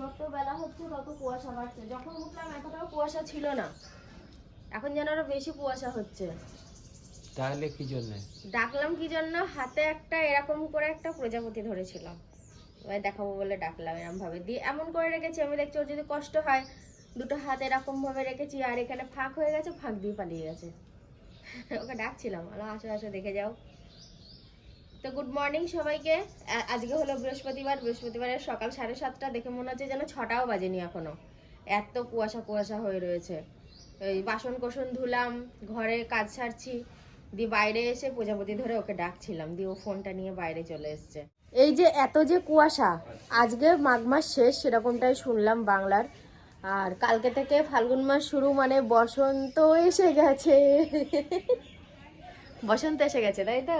যত বেলা হচ্ছে তত কুয়াশা বাড়ছে। যখন উঠলাম এতটাও কুয়াশা ছিল না। এখন যেন আরও বেশি কুয়াশা হচ্ছে। তাহলে কি জন্য? ডাকলাম কি জন্য? হাতে একটা এরকম করে একটা প্রজাপতি ধরেছিলাম। এবার দেখাবো বলে ডাকলাম এরকম ভাবে দিয়ে এমন করে রেখেছি আমি দেখছি ওর যদি কষ্ট হয় দুটো হাত এরকম ভাবে রেখেছি আর এখানে ফাঁক হয়ে গেছে ফাঁক দিয়ে পালিয়ে গেছে। ওকে ডাকছিলাম আলো আসো আসো দেখে যাও। তো গুড মর্নিং সবাইকে। আজকে হলো বৃহস্পতিবার। বৃহস্পতিবারের সকাল সাড়ে সাতটা দেখে মনে হচ্ছে যেন ছটাও বাজেনি এখনও। এত কুয়াশা কুয়াশা হয়ে রয়েছে। ওই বাসন কোসন ধুলাম, ঘরে কাজ সারছি, দিয়ে বাইরে এসে প্রজাপতি ধরে ওকে ডাকছিলাম, দিয়ে ও ফোনটা নিয়ে বাইরে চলে এসছে। এই যে এত যে কুয়াশা, আজকে মাঘ মাস শেষ সেরকমটাই শুনলাম বাংলার। আর কালকে থেকে ফাল্গুন মাস শুরু মানে বসন্ত এসে গেছে। বসন্ত এসে গেছে, তাই তো?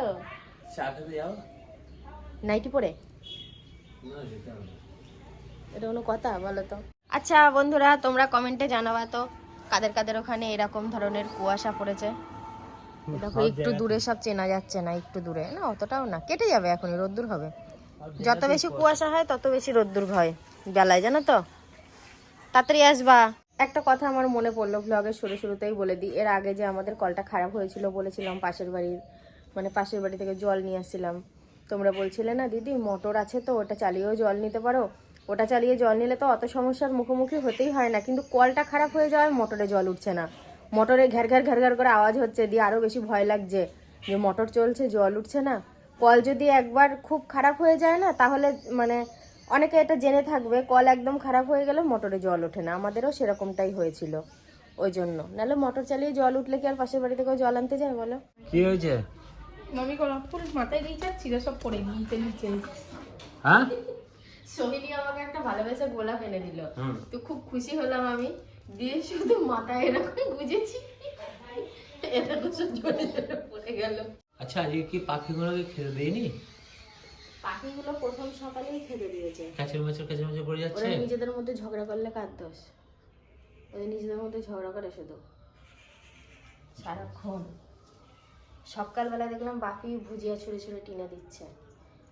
নাইটি পরে? এটা কোনো কথা বলো তো। আচ্ছা বন্ধুরা তোমরা কমেন্টে জানাবা তো কাদের কাদের ওখানে এরকম ধরনের কুয়াশা পড়েছে? দেখো একটু দূরে সব চেনা যাচ্ছে না একটু দূরে। না অতটাও না কেটে যাবে এখনই রোদ্দুর হবে। যত বেশি কুয়াশা। হয় তত বেশি রোদ্দুর হয়। বেলায় জানো তো? তাড়াতাড়ি আসবা। একটা কথা আমার মনে পড়ল ভ্লগের শুরু শুরুতেই বলে দিই। এর আগে যে আমাদের কলটা খারাপ হয়েছিল বলেছিলাম পাশের বাড়ির মানে পাশের বাড়ি থেকে জল নিয়ে আসছিলাম। তোমরা বলছিলে না, দিদি, মোটর আছে তো, ওটা চালিয়েও জল নিতে পারো। ওটা চালিয়ে জল নিলে তো অত সমস্যার মুখোমুখি হতেই হয় না, কিন্তু কলটা খারাপ হয়ে যাওয়ায় মোটরে জল উঠছে না। মোটরে ঘ্যার ঘ্যার ঘ্যার ঘ্যার করে আওয়াজ হচ্ছে, দিয়ে আরও বেশি ভয় লাগছে যে মোটর চলছে, জল উঠছে না। কল যদি একবার খুব খারাপ হয়ে যায় না, তাহলে মানে অনেকে এটা জেনে থাকবে, কল একদম খারাপ হয়ে গেলে মোটরে জল ওঠে না। আমাদেরও সেরকমটাই হয়েছিল, ওই জন্য। নাহলে মোটর চালিয়ে জল উঠলে কি আর পাশের বাড়ি থেকেও জল আনতে যায় বলো? কি হয়েছে? মামি কোনো ফুল মাথায় দিয়ে যাচ্ছিল সব পড়ে নিচে নিচে। হ্যাঁ? সোহিনী আমাকে একটা ভালোবেসে গোলাপ এনে দিল। তো খুব খুশি হলাম আমি দিয়ে শুধু মাথায় এরকম বুঝেছি এরকম সব জোরে পড়ে গেল। আচ্ছা আজকে কি পাখিগুলোকে খেতে দেয়নি? পাখিগুলো প্রথম সকালেই খেতে দিয়েছে। কাছের মাছের কাছের মাছের পড়ে যাচ্ছে? ওরা নিজেদের মধ্যে ঝগড়া করলে কার দোষ? ওদের নিজেদের মধ্যে ঝগড়া করে শুধু। সারাক্ষণ। সকালবেলা দেখলাম বাপি ভুজিয়া ছুঁড়ে ছুঁড়ে টিনা দিচ্ছে।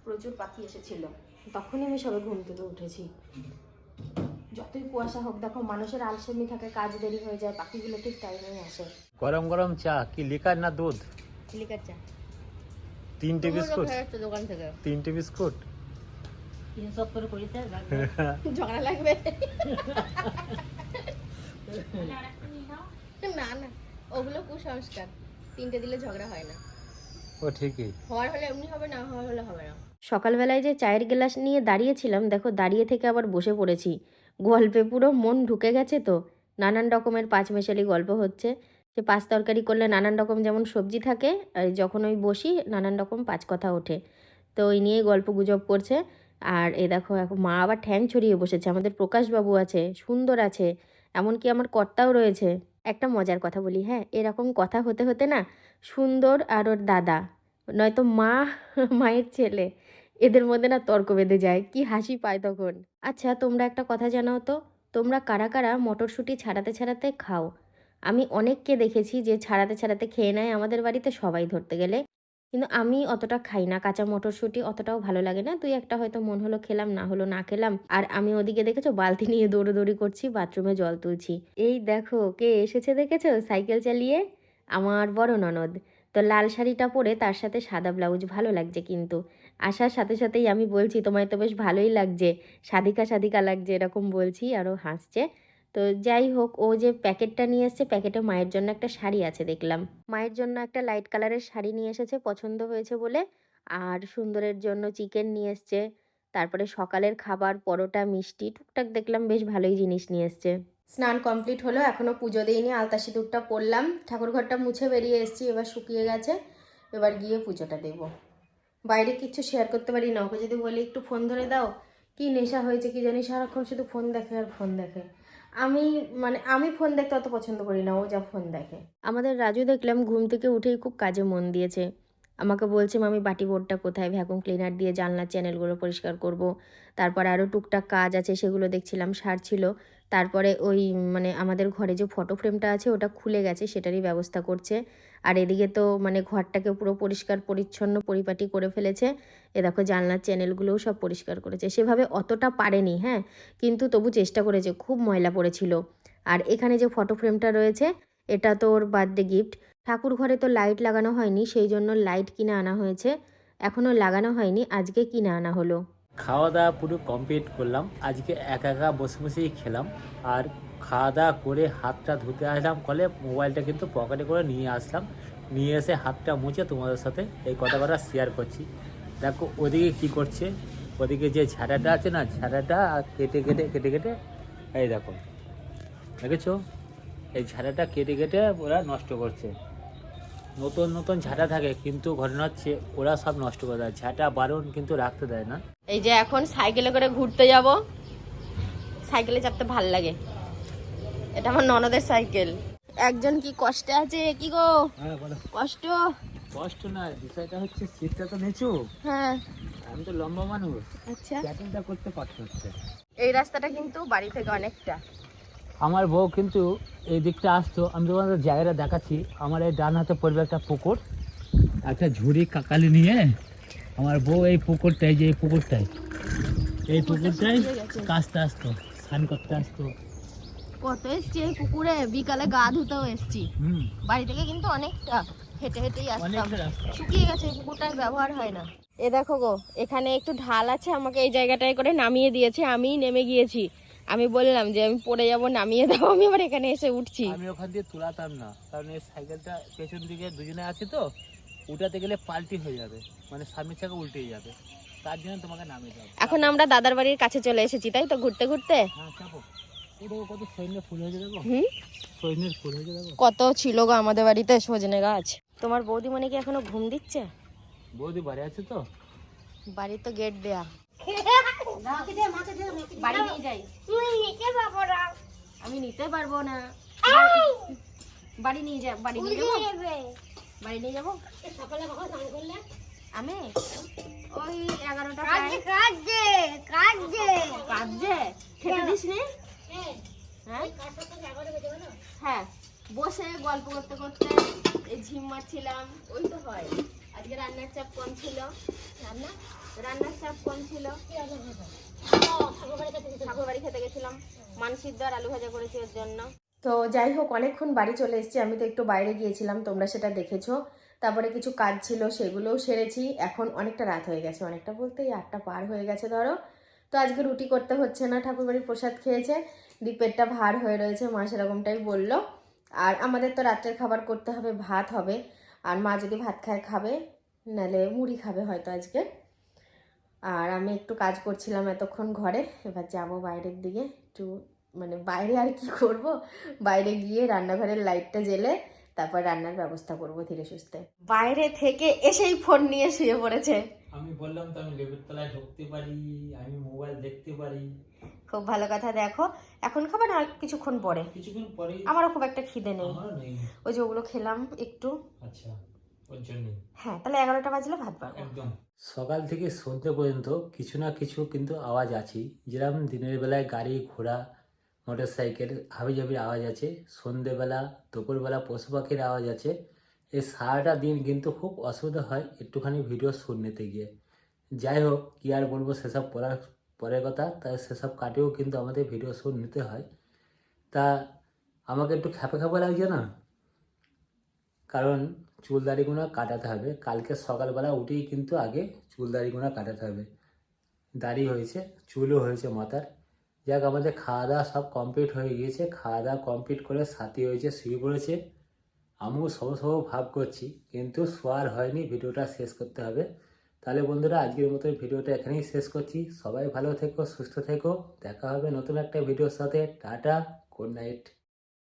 প্রচুর পাখি এসেছিল। তখনই আমি সবে ঘুম থেকে উঠেছি। যতই কুয়াশা হোক দেখো মানুষের আলসেমি থাকে কাজ দেরি হয়ে যায় পাখিগুলো ঠিক টাইমে আসে। গরম গরম চা কি লিকার না দুধ? লিকার চা। তিনটে বিস্কুট? দোকান থেকে? তিনটে বিস্কুট? ঝগড়া লাগবে। না না ওগুলো কুসংস্কার। তিনটে দিলে ঝগড়া হয় না। ও ঠিকই। হওয়ার হলে এমনি হবে না হওয়ার হলে হবে না। সকালবেলায় যে চায়ের গ্লাস নিয়ে দাঁড়িয়েছিলাম দেখো দাঁড়িয়ে থেকে আবার বসে পড়েছি। গল্পে পুরো মন ঢুকে গেছে তো। নানান রকমের পাঁচমেশালি গল্প হচ্ছে। যে পাঁচ তরকারি করলে নানান রকম যেমন সবজি থাকে আর যখন ওই বসি নানান রকম পাঁচ কথা ওঠে। তো ওই নিয়েই গল্প গুজব করছে। আর এ দেখো এখন মা আবার ঠ্যাং ছড়িয়ে বসেছে। আমাদের প্রকাশবাবু আছে সুন্দর আছে। এমনকি আমার কর্তাও রয়েছে। একটা মজার কথা বলি হ্যাঁ? এরকম কথা হতে হতে না সুন্দর আর ওর দাদা, নয়তো মা, মায়ের ছেলে, এদের মধ্যে না তর্ক বেঁধে যায়, কি হাসি পায় তখন। আচ্ছা তোমরা একটা কথা জানাও তো, তোমরা কারা কারা মটরশুঁটি ছাড়াতে ছাড়াতে খাও? আমি অনেককে দেখেছি যে ছাড়াতে ছাড়াতে খেয়ে নেয় আমাদের বাড়িতে সবাই ধরতে গেলে। কিন্তু আমি অতটা খাই না। কাঁচা মটরশুঁটি অতটাও ভালো লাগে না। দুই একটা হয়তো মন হলো খেলাম, না হলো না খেলাম। আর আমি ওদিকে দেখেছ, বালতি নিয়ে দৌড়োদৌড়ি করছি, বাথরুমে জল তুলছি। এই দেখো, কে এসেছে দেখেছ? সাইকেল চালিয়ে আমার বড় ননদ। তো লাল শাড়িটা পরে তার সাথে সাদা ব্লাউজ ভালো লাগছে কিন্তু। আসার সাথে সাথেই আমি বলছি, তোমায় তো বেশ ভালোই লাগছে। সাধিকা সাধিকা লাগছে, এরকম বলছি আরও হাসছে। তো যাই হোক, ও যে প্যাকেটটা নিয়ে এসছে, প্যাকেটে মায়ের জন্য একটা শাড়ি আছে দেখলাম। মায়ের জন্য একটা লাইট কালারের শাড়ি নিয়ে এসেছে, পছন্দ হয়েছে বলে। আর সুন্দরের জন্য চিকেন নিয়ে এসছে। তারপরে সকালের খাবার, পরোটা, মিষ্টি, টুকটাক দেখলাম বেশ ভালোই জিনিস নিয়ে এসছে। স্নান কমপ্লিট হলো এখনও পুজো দিইনি আলতা সিঁদুরটা পরলাম। ঠাকুরঘরটা মুছে বেরিয়ে এসেছি, এবার শুকিয়ে গেছে। এবার গিয়ে পুজোটা দেব। বাইরে কিচ্ছু শেয়ার করতে পারি না ওকে যদি বলি একটু ফোন ধরে দাও। কি নেশা হয়েছে কি জানি, সারাক্ষণ শুধু ফোন দেখে আর ফোন দেখে। আমি মানে আমি ফোন দেখতে অত পছন্দ করি না, ও যা ফোন দেখে। আমাদের রাজু দেখলাম ঘুম থেকে উঠেই খুব কাজে মন দিয়েছে। আমাকে বলছে আমি বাটি বোর্ডটা কোথায়? ভ্যাকুম ক্লিনার দিয়ে জানলার চ্যানেলগুলো পরিষ্কার করব। তারপর আরও টুকটাক কাজ আছে, সেগুলো দেখছিলাম সারছিল তারপরে ওই মানে আমাদের ঘরে যে ফটো ফ্রেমটা আছে, ওটা খুলে গেছে, সেটারই ব্যবস্থা করছে। আর এদিকে তো মানে ঘরটাকে পুরো পরিষ্কার, পরিচ্ছন্ন, পরিপাটি করে ফেলেছে। এ দেখো জানলার চ্যানেলগুলোও সব পরিষ্কার করেছে। সেভাবে অতটা পারেনি হ্যাঁ? কিন্তু তবু চেষ্টা করেছে, খুব ময়লা পড়েছিল। আর এখানে যে ফটো ফ্রেমটা রয়েছে, এটা তো ওর বার্থডে গিফট ঠাকুর ঘরে তো লাইট লাগানো হয়নি, সেই জন্য লাইট কিনে আনা হয়েছে। এখনও লাগানো হয়নি, আজকে কিনে আনা হলো। খাওয়া দাওয়া পুরো কমপ্লিট করলাম। আজকে একা একা বসে বসেই খেলাম। আর খাওয়া দাওয়া করে হাতটা ধুতে আসলাম। কলে মোবাইলটা কিন্তু পকেটে করে নিয়ে আসলাম। নিয়ে এসে হাতটা মুছে তোমাদের সাথে এই কথাটা শেয়ার করছি। দেখো, ওদিকে কি করছে? ওদিকে যে ঝাড়াটা আছে না, ঝাড়াটা কেটে কেটে কেটে কেটে, এই দেখো, দেখেছ? এই ঝাড়াটা কেটে কেটে ওরা নষ্ট করছে। নতুন নতুন ঝাঁটা থাকে, কিন্তু ঘটনা হচ্ছে ওরা সব নষ্ট করে দেয়। ঝাঁটা বারণ কিন্তু রাখতে দেয় না। এই যে এখন সাইকেলে করে ঘুরতে যাব। সাইকেলে চাপতে ভালো লাগে। এটা আমার ননদের সাইকেল। একজন কি কষ্টে আছে কি গো? হ্যাঁ কষ্ট? কষ্ট না বিষয়টা হচ্ছে সিটটা তো নিচু। হ্যাঁ। আমি তো লম্বা মানুষ। আচ্ছা। ব্যাটিংটা করতে হচ্ছে। এই রাস্তাটা কিন্তু বাড়ি থেকে অনেকটা। আমার বউ কিন্তু এই দিকটা আসতো। আমি তোমাদের জায়গাটা দেখাচ্ছি। আমার এই ডান হাতে পড়বে একটা পুকুর। একটা ঝুড়ি কাকালি নিয়ে আমার বউ এই পুকুরটাই যে এই পুকুরটাই এই পুকুরটাই। কাচতে আসতো স্নান করতে আসতো। কত এসছি এই পুকুরে বিকালে গা ধুতেও এসছি। বাড়ি থেকে কিন্তু অনেকটা হেঁটে হেঁটেই আসতাম। শুকিয়ে গেছে এই পুকুরটার ব্যবহার হয় না। এ দেখো গো এখানে একটু ঢাল আছে আমাকে এই জায়গাটায় করে নামিয়ে দিয়েছে। আমিই নেমে গিয়েছি। আমি বললাম যে আমি পড়ে যাব নামিয়ে দাও আমি আবার এখানে এসে উঠছি। আমি ওখান দিয়ে তোলাতাম না কারণ এই সাইকেলটা পেছন দিকে দুজনে আছে তো উঠাতে গেলে পাল্টি হয়ে যাবে। মানে সামনের চাকা উল্টে যাবে। তার জন্য তোমাকে নামিয়ে দাও এখন আমরা দাদার বাড়ির কাছে চলে এসেছি তাই তো ঘুরতে ঘুরতে? হ্যাঁ কত ছিল গো আমাদের বাড়িতে সজনে গাছ। তোমার বৌদি মানে কি এখনও ঘুম দিচ্ছে? বৌদি বাড়ি আছে তো? বাড়ির তো গেট দেয়া। বাড়ি নিয়ে যাই। আমি নিতে পারব না। বাড়ি নিয়ে যা বাড়ি নিয়ে যাব? বাড়ি নিয়ে যাব? আমি? ওই এগারোটা কাজে খেতে দিস নি হ্যাঁ? হ্যাঁ বসে গল্প করতে করতে এই ঝিম মারছিলাম, ওই তো হয়। আজকে রান্নার চাপ কম ছিল। রান্না? রান্নার চাপ কম ছিল। ঠাকুর বাড়ি খেতে গেছিলাম। মানসিদ্ধ আর আলু ভাজা করেছি ওর জন্য। তো যাই হোক, অনেকক্ষণ বাড়ি চলে এসেছি। আমি তো একটু বাইরে গিয়েছিলাম, তোমরা সেটা দেখেছ। তারপরে কিছু কাজ ছিল, সেগুলোও সেরেছি। এখন অনেকটা রাত হয়ে গেছে। অনেকটা বলতে এই আটটা পার হয়ে গেছে, ধরো। তো আজকে রুটি করতে হচ্ছে না ঠাকুর ঠাকুরবাড়ির প্রসাদ খেয়েছে দি পেটটা ভার হয়ে রয়েছে, মা সেরকমটাই বলল। আর আমাদের তো রাত্রের খাবার করতে হবে, ভাত হবে, আর মা যদি ভাত খায় খাবে, নাহলে মুড়ি খাবে হয়তো আজকে। আর আমি একটু কাজ করছিলাম এতক্ষণ ঘরে, এবার যাব বাইরের দিকে, একটু মানে বাইরে আর কি করব? বাইরে গিয়ে রান্নাঘরের লাইটটা জ্বেলে, তারপর রান্নার ব্যবস্থা করব ধীরে সুস্থে। বাইরে থেকে এসেই ফোন নিয়ে শুয়ে পড়েছে। বললাম তো আমি লেবুর তলায় ঢুকতে পারি আমি মোবাইল দেখতে পারি। খুব ভালো কথা দেখো এখন খাবার আর কিছুক্ষণ পরে? কিছুক্ষণ পরে আমারও খুব একটা খিদে নেই। ওই যে ওগুলো খেলাম একটু। আচ্ছা ওর জন্যই। হ্যাঁ তাহলে এগারোটা বাজলে ভাত পারব একদম। সকাল থেকে সন্ধ্যে পর্যন্ত কিছু না কিছু কিন্তু আওয়াজ আছেই যেরকম দিনের বেলায় গাড়ি ঘোড়া মোটর সাইকেল হাবি জাবি আওয়াজ আছে। সন্ধেবেলা দুপুরবেলা পশু পাখির আওয়াজ আছে। এই সারাটা দিন কিন্তু খুব অসুবিধা হয় একটুখানি ভিডিও শুট নিতে গিয়ে। যাই হোক কী আর বলব, সেসব পড়ার পরের কথা। তাই সেসব কাটেও কিন্তু আমাদের ভিডিও শুট নিতে হয়। তা আমাকে একটু খ্যাপে খ্যাপে লাগছে না? কারণ চুল দাড়িগুলো কাটাতে হবে। কালকে সকালবেলা উঠেই কিন্তু আগে চুল দাড়িগুলো কাটাতে হবে। দাড়ি হয়েছে, চুলও হয়েছে মাথার। যাক, আমাদের খাওয়া দাওয়া সব কমপ্লিট হয়ে গিয়েছে। খাওয়া দাওয়া কমপ্লিট করে সাথী হয়েছে, শুয়ে পড়েছে। আমিও সব সব ভাব করছি, কিন্তু শোয়ার হয়নি। ভিডিওটা শেষ করতে হবে। তাহলে বন্ধুরা, আজকের মতো ভিডিওটা এখানেই শেষ করছি। সবাই ভালো থেকো, সুস্থ থেকো। দেখা হবে নতুন একটা ভিডিওর সাথে। Tata, good night.